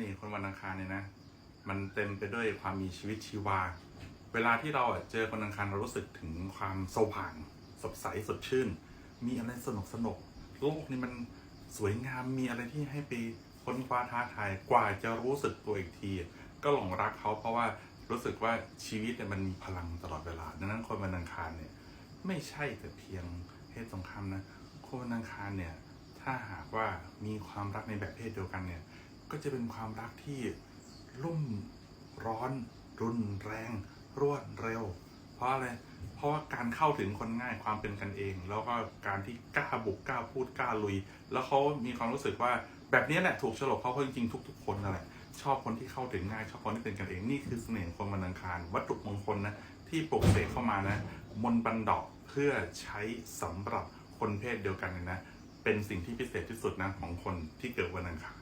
น่ห์คนวันอังคารเนี่ยนะ มันเต็มไปด้วยความมีชีวิตชีวา เวลาที่เราเจอคนอังคารเรารู้สึกถึงความสว่างสดใสสดชื่น มีอะไรสนุกสนุกโลกนี้มันสวยงามมีอะไรที่ให้ไปค้นคว้าท้าทายกว่าจะรู้สึกตัวอีกที ก็หลงรักเขาเพราะว่ารู้สึกว่าชีวิตเนี่ยมันมีพลังตลอดเวลา ดังนั้นคนวันอังคารเนี่ยไม่ใช่แต่เพียงเพศตรงข้ามนะคนวันอังคารเนี่ยถ้าหากว่ามีความรักในแบบเพศเดียวกันเนี่ย ก็จะเป็นความรักที่รุ่มร้อน รุนแรง รวดเร็ว เพราะอะไร เพราะว่าการเข้าถึงคนง่ายความเป็นกันเอง แล้วก็การที่กล้าบุกกล้าพูดกล้าลุย แล้วเขามีความรู้สึกว่าแบบนี้แหละถูกฉลกเขาเพราะจริงๆทุก ๆ คนนั่นแหละชอบคนที่เข้าถึงง่ายชอบคนที่เป็นกันเองนี่คือเสน่ห์คนวันอังคาร วัตถุมงคลนะที่ปลุกเสกเข้ามานะ มนบันดอกเพื่อใช้สำหรับคนเพศเดียวกันนะ เป็นสิ่งที่พิเศษที่สุดนะของคนที่เกิดวันอังคาร